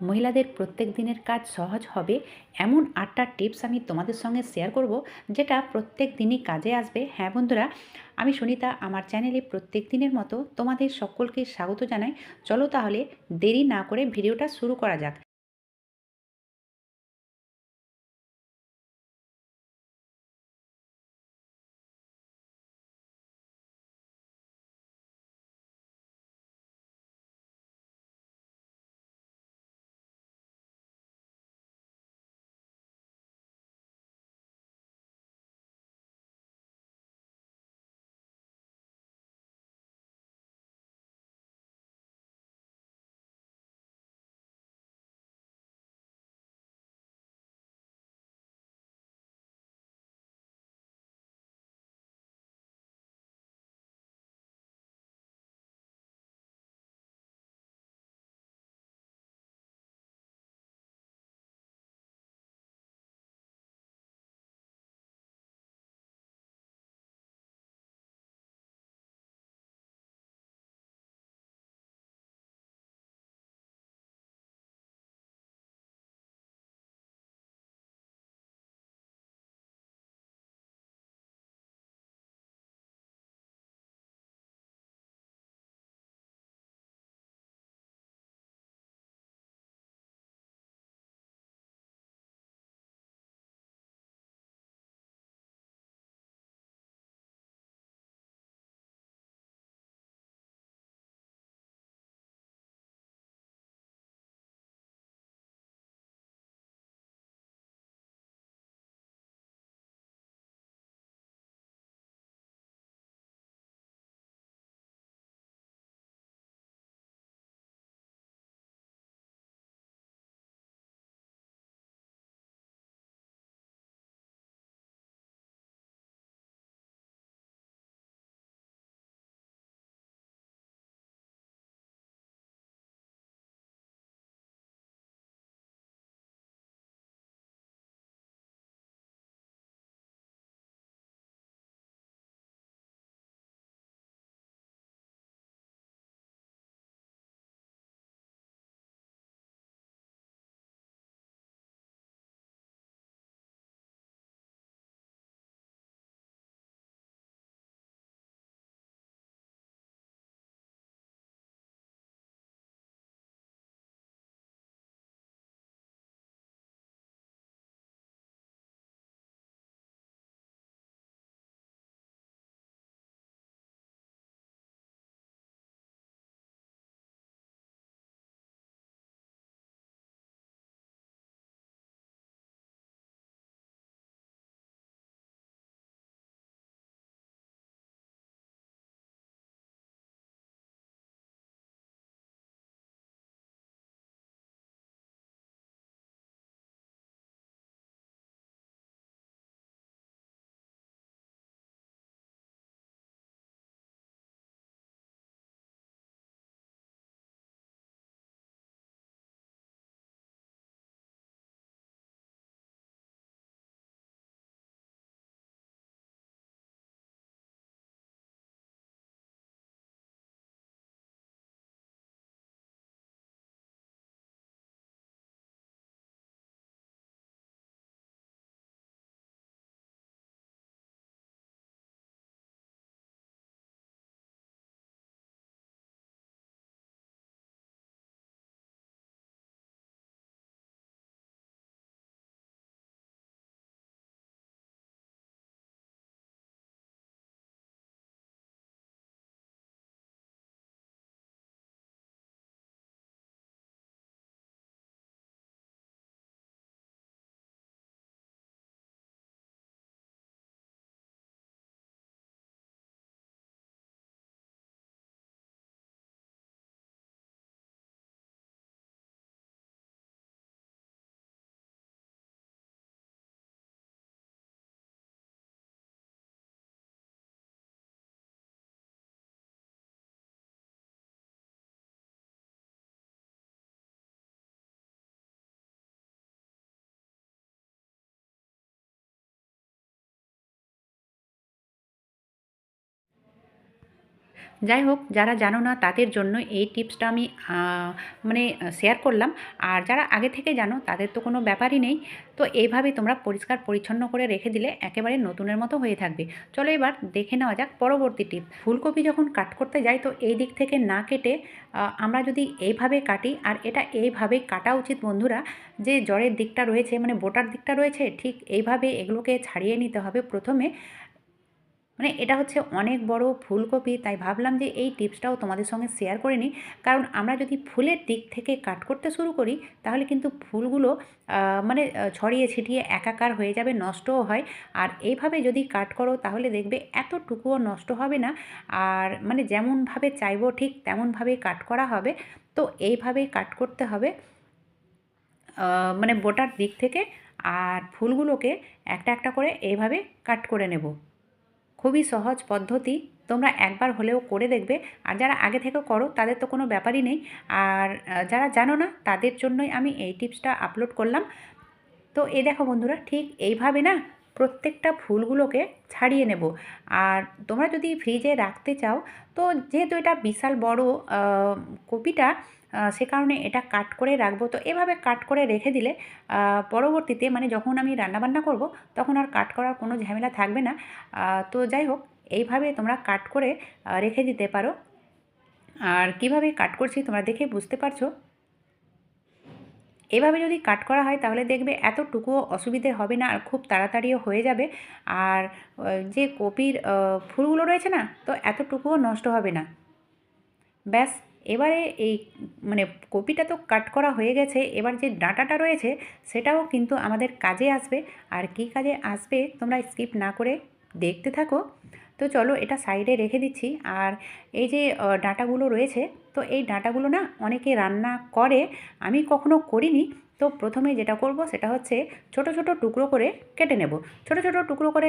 মহিলাদের প্রত্যেক দিনের কাজ সহজ হবে এমন আটটা টিপস আমি তোমাদের সঙ্গে শেয়ার করব, যেটা প্রত্যেক দিনই কাজে আসবে। হ্যাঁ বন্ধুরা, আমি সুনিতা, আমার চ্যানেলে প্রত্যেক দিনের মতো তোমাদের সকলকে স্বাগত জানাই। চলো তাহলে দেরি না করে ভিডিওটা শুরু করা যাক। যাই হোক, যারা জানো না তাদের জন্য এই টিপসটা আমি মানে শেয়ার করলাম। আর যারা আগে থেকে জানো, তাদের তো কোনো ব্যাপারই নেই। তো এইভাবে তোমরা পরিষ্কার পরিচ্ছন্ন করে রেখে দিলে একেবারে নতুনের মতো হয়ে থাকবে। চলো এবার দেখে নেওয়া যাক পরবর্তী টিপ। ফুলকপি যখন কাট করতে যাই, তো এই দিক থেকে না কেটে আমরা যদি এইভাবে কাটি, আর এটা এইভাবেই কাটা উচিত বন্ধুরা, যে জ্বরের দিকটা রয়েছে মানে বোটার দিকটা রয়েছে, ঠিক এইভাবে এগুলোকে ছাড়িয়ে নিতে হবে প্রথমে। মানে এটা হচ্ছে অনেক বড় ফুলকপি, তাই ভাবলাম যে এই টিপসটাও তোমাদের সঙ্গে শেয়ার করে নিই। কারণ আমরা যদি ফুলের দিক থেকে কাট করতে শুরু করি, তাহলে কিন্তু ফুলগুলো মানে ছড়িয়ে ছিটিয়ে একাকার হয়ে যাবে, নষ্টও হয়। আর এইভাবে যদি কাট করো, তাহলে দেখবে এতটুকুও নষ্ট হবে না। আর মানে যেমনভাবে চাইব ঠিক তেমনভাবেই কাট করা হবে। তো এইভাবেই কাট করতে হবে মানে বোটার দিক থেকে। আর ফুলগুলোকে একটা একটা করে এইভাবে কাট করে নেব। খুবই সহজ পদ্ধতি। তোমরা একবার হলেও করে দেখবে। আর যারা আগে থেকে করো, তাদের তো কোনো ব্যাপারই নেই। আর যারা জানো না, তাদের জন্যই আমি এই টিপসটা আপলোড করলাম। তো এই দেখো বন্ধুরা, ঠিক এইভাবে না প্রত্যেকটা ফুলগুলোকে ছাড়িয়ে নেব। আর তোমরা যদি ফ্রিজে রাখতে চাও, তো যেহেতু এটা বিশাল বড় কপিটা সে কারণে এটা কাট করে রাখব। তো এভাবে কাট করে রেখে দিলে পরবর্তীতে মানে যখন আমি রান্নাবান্না করব, তখন আর কাট করার কোনো ঝামেলা থাকবে না। তো যাই হোক, এইভাবে তোমরা কাট করে রেখে দিতে পারো। আর কীভাবে কাট করছি তোমরা দেখে বুঝতে পারছ। এভাবে যদি কাট করা হয়, তাহলে দেখবে এতটুকুও অসুবিধে হবে না আর খুব তাড়াতাড়িও হয়ে যাবে। আর যে কপির ফুলগুলো রয়েছে না, তো এতটুকুও নষ্ট হবে না। ব্যাস, এবারে এই মানে কপিটা তো কাট করা হয়ে গেছে, এবার যে ডাঁটাটা রয়েছে, সেটাও কিন্তু আমাদের কাজে আসবে। আর কী কাজে আসবে, তোমরা স্কিপ না করে দেখতে থাকো। তো চলো এটা সাইডে রেখে দিচ্ছি। আর এই যে ডাঁটাগুলো রয়েছে তো এই ডাঁটাগুলো না অনেকে রান্না করে, আমি কখনো করিনি। তো প্রথমে যেটা করব সেটা হচ্ছে ছোট ছোট টুকরো করে কেটে নেব। ছোট ছোট টুকরো করে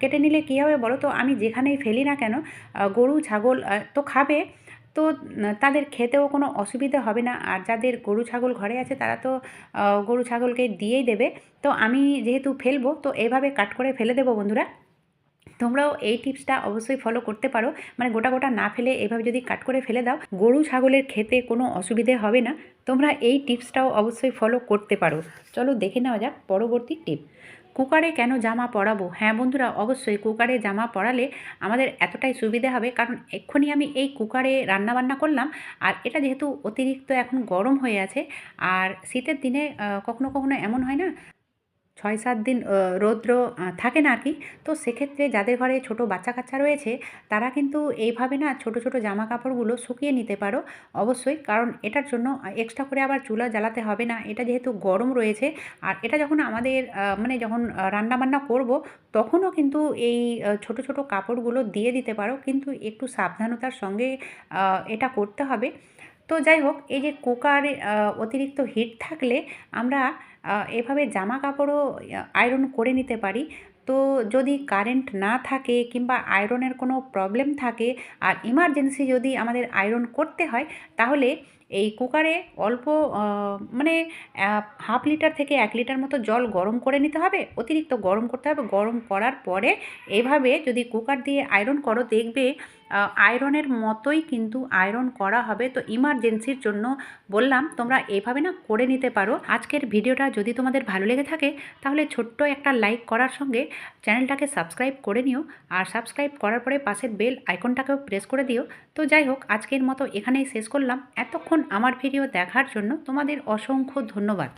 কেটে নিলে কী হবে বলো তো? আমি যেখানেই ফেলি না কেন গরু, ছাগল তো খাবে। তো তাদের খেতেও কোনো অসুবিধা হবে না। আর যাদের গরু, ছাগল ঘরে আছে তারা তো গরু ছাগলকে দিয়েই দেবে। তো আমি যেহেতু ফেলব, তো এভাবে কাট করে ফেলে দেবো বন্ধুরা। তোমরাও এই টিপসটা অবশ্যই ফলো করতে পারো। মানে গোটা গোটা না ফেলে এভাবে যদি কাট করে ফেলে দাও, গরু, ছাগলের খেতে কোনো অসুবিধে হবে না। তোমরা এই টিপসটাও অবশ্যই ফলো করতে পারো। চলো দেখে নেওয়া যাক পরবর্তী টিপ কুকারে কেন জামা পরাবো? হ্যাঁ বন্ধুরা, অবশ্যই কুকারে জামা পরালে আমাদের এতটাই সুবিধে হবে। কারণ এক্ষুনি আমি এই কুকারে রান্নাবান্না করলাম, আর এটা যেহেতু অতিরিক্ত এখন গরম হয়ে আছে, আর শীতের দিনে কখনো কখনো এমন হয় না ছয় সাত দিন রৌদ্র থাকে না আর কি তো সেক্ষেত্রে যাদের ঘরে ছোট বাচ্চা কাচ্চা রয়েছে, তারা কিন্তু এইভাবে না ছোট ছোট জামা কাপড়গুলো শুকিয়ে নিতে পারো অবশ্যই। কারণ এটার জন্য এক্সট্রা করে আবার চুলা জ্বালাতে হবে না। এটা যেহেতু গরম রয়েছে, আর এটা যখন আমাদের মানে যখন রান্না বান্না করব, তখনও কিন্তু এই ছোট ছোট কাপড়গুলো দিয়ে দিতে পারো। কিন্তু একটু সাবধানতার সঙ্গে এটা করতে হবে। তো যাই হোক, এই যে কুকারে অতিরিক্ত হিট থাকলে আমরা এভাবে জামা কাপড়ও আয়রন করে নিতে পারি। তো যদি কারেন্ট না থাকে কিংবা আয়রনের কোনো প্রবলেম থাকে, আর ইমার্জেন্সি যদি আমাদের আয়রন করতে হয়, তাহলে এই কুকারে অল্প মানে হাফ লিটার থেকে এক লিটার মতো জল গরম করে নিতে হবে, অতিরিক্ত গরম করতে হবে। গরম করার পরে এভাবে যদি কুকার দিয়ে আয়রন করো, দেখবে আয়রনের মতোই কিন্তু আয়রন করা হবে। তো ইমার্জেন্সির জন্য বললাম, তোমরা এভাবে না করে নিতে পারো। আজকের ভিডিওটা যদি তোমাদের ভালো লেগে থাকে, তাহলে ছোট্ট একটা লাইক করার সঙ্গে চ্যানেলটাকে সাবস্ক্রাইব করে নিও। আর সাবস্ক্রাইব করার পরে পাশের বেল আইকনটাকেও প্রেস করে দিও। তো যাই হোক, আজকের মতো এখানেই শেষ করলাম। এতক্ষণ আমার ভিডিও দেখার জন্য তোমাদের অসংখ্য ধন্যবাদ।